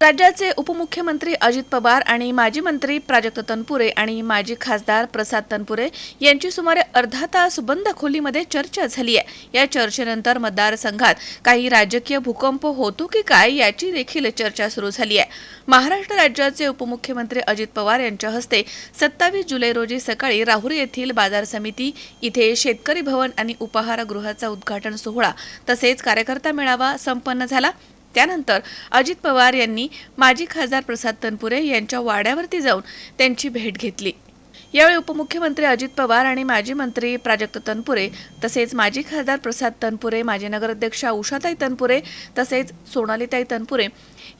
राज्याचे उपमुख्यमंत्री अजित पवार आणि माजी मंत्री प्राजक्त तनपुरे आणि माजी खासदार प्रसाद तनपुरे यांची सुमारे अर्धा तास बंद खोलीमध्ये चर्चा झाली आहे. या चर्चेनंतर मतदारसंघात काही राजकीय भूकंप होतो की काय याची देखील चर्चा सुरू झाली आहे. महाराष्ट्र राज्याचे उपमुख्यमंत्री अजित पवार यांच्या हस्ते सत्तावीस जुलै रोजी सकाळी राहुरी येथील बाजार समिती इथे शेतकरी भवन आणि उपाहारगृहाचा उद्घाटन सोहळा तसेच कार्यकर्ता मेळावा संपन्न झाला. त्यानंतर अजित पवार यांनी माजी खासदार प्रसाद तनपुरे यांच्या वाड्यावरती जाऊन त्यांची भेट घेतली. यावेळी उपमुख्यमंत्री अजित पवार आणि माजी मंत्री प्राजक्त तनपुरे तसेच माजी खासदार प्रसाद तनपुरे माजी नगराध्यक्षा उषाताई तनपुरे तसेच सोनालीताई तनपुरे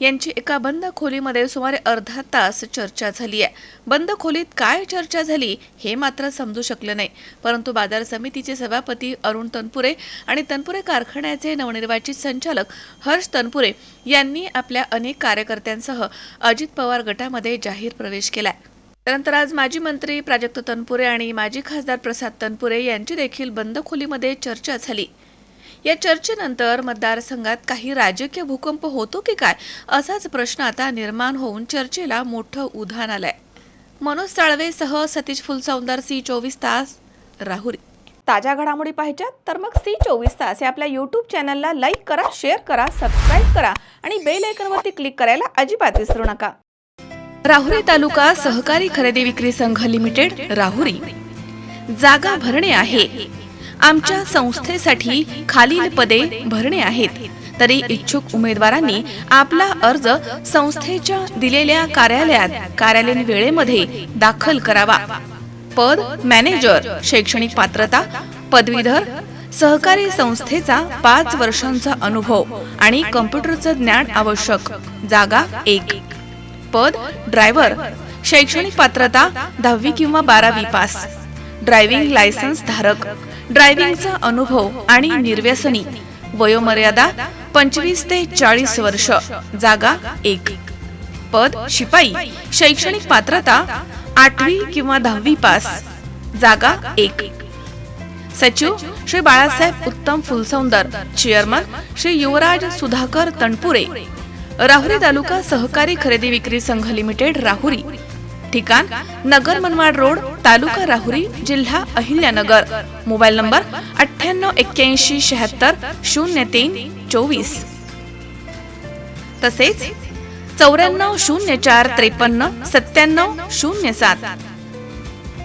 यांची एका बंद खोलीमध्ये सुमारे अर्धा तास चर्चा झाली आहे. बंद खोलीत काय चर्चा झाली हे मात्र समजू शकलं नाही. परंतु बाजार समितीचे सभापती अरुण तनपुरे आणि तनपुरे कारखान्याचे नवनिर्वाचित संचालक हर्ष तनपुरे यांनी आपल्या अनेक कार्यकर्त्यांसह अजित पवार गटामध्ये जाहीर प्रवेश केला आहे त्यानंतर आज माजी मंत्री प्राजक्त तनपुरे आणि माजी खासदार प्रसाद तनपुरे यांची देखील बंद खोलीमध्ये चर्चा झाली. या चर्चेनंतर मतदारसंघात काही राजकीय भूकंप होतो की काय असाच प्रश्न आता निर्माण होऊन चर्चेला मोठं उधाण आलंय. मनोज साळवेसह सतीश फुलसौंदर सी चोवीस तास राहुरी. ताज्या घडामोडी पाहिजेत तर मग सी चोवीस तास या आपल्या यूट्यूब चॅनलला लाईक करा शेअर करा सबस्क्राईब करा आणि बेल आयकनवरती क्लिक करायला अजिबात विसरू नका. राहुरी तालुका सहकारी खरेदी विक्री संघ लिमिटेड राहुरी. जागा भरणे आहे. आमच्या संस्थेसाठी खालील पदे भरणे आहेत. तरी इच्छुक उमेदवारांनी आपला अर्ज संस्थेच्या दिलेल्या कार्यालयात कार्यालयीन वेळेमध्ये दाखल करावा. पद मॅनेजर शैक्षणिक पात्रता पदवीधर सहकारी संस्थेचा पाच वर्षांचा अनुभव आणि कम्प्युटरचं ज्ञान आवश्यक. जागा एक. पद ड्रायव्हर शैक्षणिक पात्रता दहावी किंवा बारावी पास. ड्रायव्हिंग लायसन्स धारक. ड्रायव्हिंगचा अनुभव आणि निर्व्यसनी. वयोमर्यादा पंचवीस ते चाळीस वर्ष. जागा एक. पद शिपाई. शैक्षणिक पात्रता आठवी किंवा दहावी पास. जागा एक. सचिव Shri Balasaheb Uttam Phulsoundar. Chairman Shri Yuvraj Sudhakar Tanpure Rahuri Taluka Sahakari Kharedi Vikri Sangh limited Rahuri. ठिकाण नगर मनमाड रोड तालुका राहुरी जिल्हा अहिल्यानगर. मोबाईल नंबर अठ्ठ्याण्णव एक्क्याऐंशी शहात्तर शून्य तीन चोवीस. तसेच चौऱ्याण्णव शून्य चार त्रेपन्न सत्त्याण्णव शून्य सात.